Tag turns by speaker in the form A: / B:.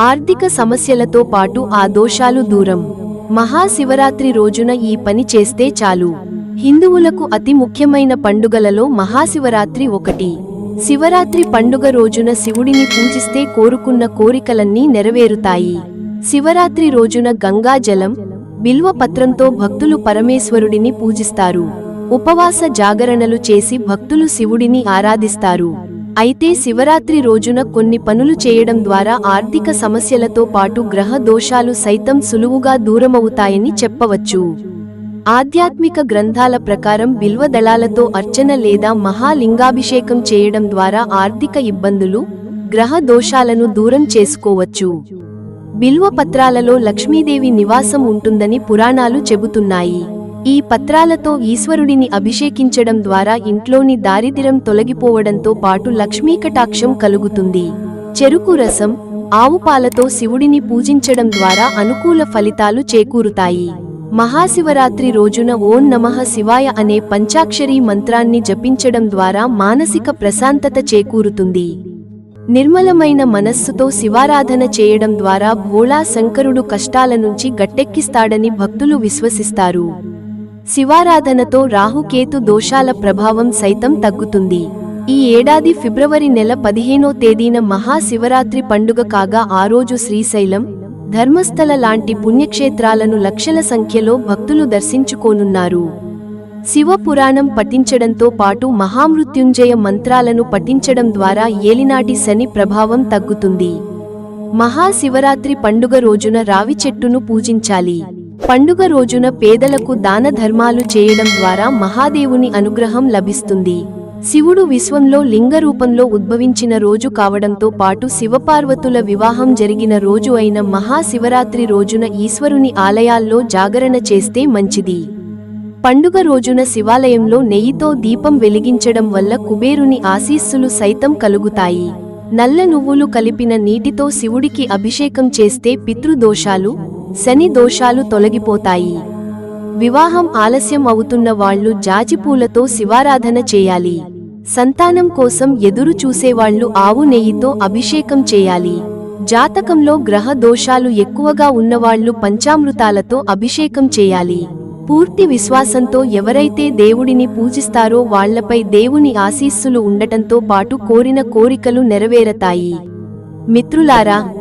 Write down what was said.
A: ఆర్థిక సమస్యలతో పాటు ఆ దోషాలు దూరం. మహాశివరాత్రి రోజున ఈ పని చేస్తే చాలు. హిందువులకు అతి ముఖ్యమైన పండుగలలో మహాశివరాత్రి ఒకటి. శివరాత్రి పండుగ రోజున శివుడిని పూజిస్తే కోరుకున్న కోరికలన్నీ నెరవేరుతాయి. శివరాత్రి రోజున గంగాజలం బిల్వపత్రంతో బిల్వ పత్రంతో భక్తులు పరమేశ్వరుడిని పూజిస్తారు. ఉపవాస జాగరణలు చేసి భక్తులు శివుడిని ఆరాధిస్తారు. అయితే శివరాత్రి రోజున కొన్ని పనులు చేయడం ద్వారా ఆర్థిక సమస్యలతో పాటు గ్రహ దోషాలు సైతం సులువుగా దూరమవుతాయని చెప్పవచ్చు. ఆధ్యాత్మిక గ్రంథాల ప్రకారం బిల్వ దళాలతో అర్చన లేదా మహాలింగాభిషేకం చేయడం ద్వారా ఆర్థిక ఇబ్బందులు గ్రహ దోషాలను దూరం చేసుకోవచ్చు. బిల్వ పత్రాలలో లక్ష్మీదేవి నివాసం ఉంటుందని పురాణాలు చెబుతున్నాయి. ఈ పత్రాలతో ఈశ్వరుడిని అభిషేకించడం ద్వారా ఇంట్లోని దారిద్ర్యం తొలగిపోవడంతో పాటు లక్ష్మీకటాక్షం కలుగుతుంది. చెరుకు రసం ఆవు పాలతో శివుడిని పూజించడం ద్వారా అనుకూల ఫలితాలు చేకూరుతాయి. మహాశివరాత్రి రోజున ఓం నమః శివాయ అనే పంచాక్షరీ మంత్రాన్ని జపించడం ద్వారా మానసిక ప్రశాంతత చేకూరుతుంది. నిర్మలమైన మనస్సుతో శివారాధన చేయడం ద్వారా భోళా శంకరుడు కష్టాల నుంచి గట్టెక్కిస్తాడని భక్తులు విశ్వసిస్తారు. శివారాధనతో రాహుకేతు దోషాల ప్రభావం సైతం తగ్గుతుంది. ఈ ఏడాది ఫిబ్రవరి నెల పదిహేనో తేదీన మహాశివరాత్రి పండుగ కాగా ఆ రోజు శ్రీశైలం ధర్మస్థల లాంటి పుణ్యక్షేత్రాలను లక్షల సంఖ్యలో భక్తులు దర్శించుకోనున్నారు. శివ పురాణం పఠించడంతో పాటు మహామృత్యుంజయ మంత్రాలను పఠించడం ద్వారా ఏలినాటి శని ప్రభావం తగ్గుతుంది. మహాశివరాత్రి పండుగ రోజున రావి చెట్టును పూజించాలి. పండుగ రోజున పేదలకు దాన ధర్మాలు చేయడం ద్వారా మహాదేవుని అనుగ్రహం లభిస్తుంది. శివుడు విశ్వంలో లింగ రూపంలో ఉద్భవించిన రోజు కావడంతో పాటు శివపార్వతుల వివాహం జరిగిన రోజు అయిన మహాశివరాత్రి రోజున ఈశ్వరుని ఆలయాల్లో జాగరణ చేస్తే మంచిది. పండుగ రోజున శివాలయంలో నెయ్యితో దీపం వెలిగించడం వల్ల కుబేరుని ఆశీస్సులు సైతం కలుగుతాయి. నల్ల నువ్వులు కలిపిన నీటితో శివుడికి అభిషేకం చేస్తే పితృదోషాలు శని దోషాలు తొలగిపోతాయి. వివాహం ఆలస్యం అవుతున్న వాళ్ళు జాజిపూలతో శివారాధన చేయాలి. సంతానం కోసం ఎదురు చూసేవాళ్ళు ఆవు నెయ్యితో అభిషేకం చేయాలి. జాతకంలో గ్రహ దోషాలు ఎక్కువగా ఉన్నవాళ్ళు పంచామృతాలతో అభిషేకం చేయాలి. పూర్తి విశ్వాసంతో ఎవరైతే దేవుడిని పూజిస్తారో వాళ్ళపై దేవుని ఆశీస్సులు ఉండటంతో పాటు కోరిన కోరికలు నెరవేరతాయి. మిత్రులారా